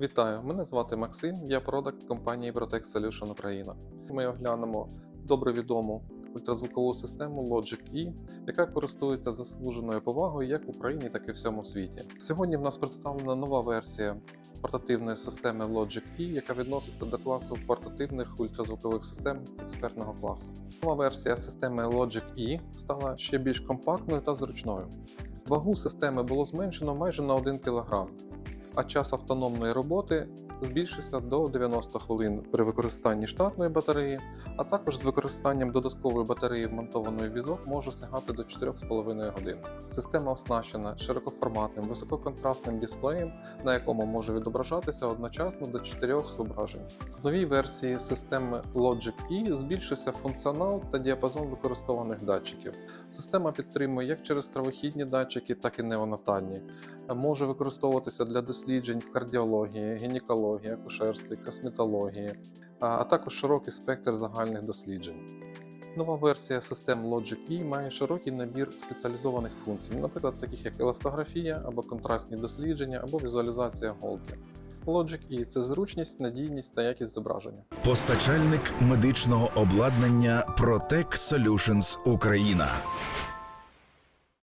Вітаю, мене звати Максим, я продакт компанії Protect Solution Україна. Ми оглянемо добре відому ультразвукову систему Logic E, яка користується заслуженою повагою як в Україні, так і в всьому світі. Сьогодні в нас представлена нова версія портативної системи Logic E, яка відноситься до класу портативних ультразвукових систем експертного класу. Нова версія системи Logic E стала ще більш компактною та зручною. Вагу системи було зменшено майже на 1 кг, а час автономної роботи збільшився до 90 хвилин при використанні штатної батареї, а також з використанням додаткової батареї, вмонтованої в візок, може сягати до 4,5 годин. Система оснащена широкоформатним висококонтрастним дисплеєм, на якому може відображатися одночасно до 4 зображень. В новій версії системи Logic E збільшився функціонал та діапазон використованих датчиків. Система підтримує як через травохідні датчики, так і неонатальні. Може використовуватися для досліджень в кардіології, гінекології, акушерстві, косметології, а також широкий спектр загальних досліджень. Нова версія систем Logic E має широкий набір спеціалізованих функцій, наприклад, таких як еластографія або контрастні дослідження, або візуалізація голки. Logic E – це зручність, надійність та якість зображення. Постачальник медичного обладнання Protec Solutions Україна.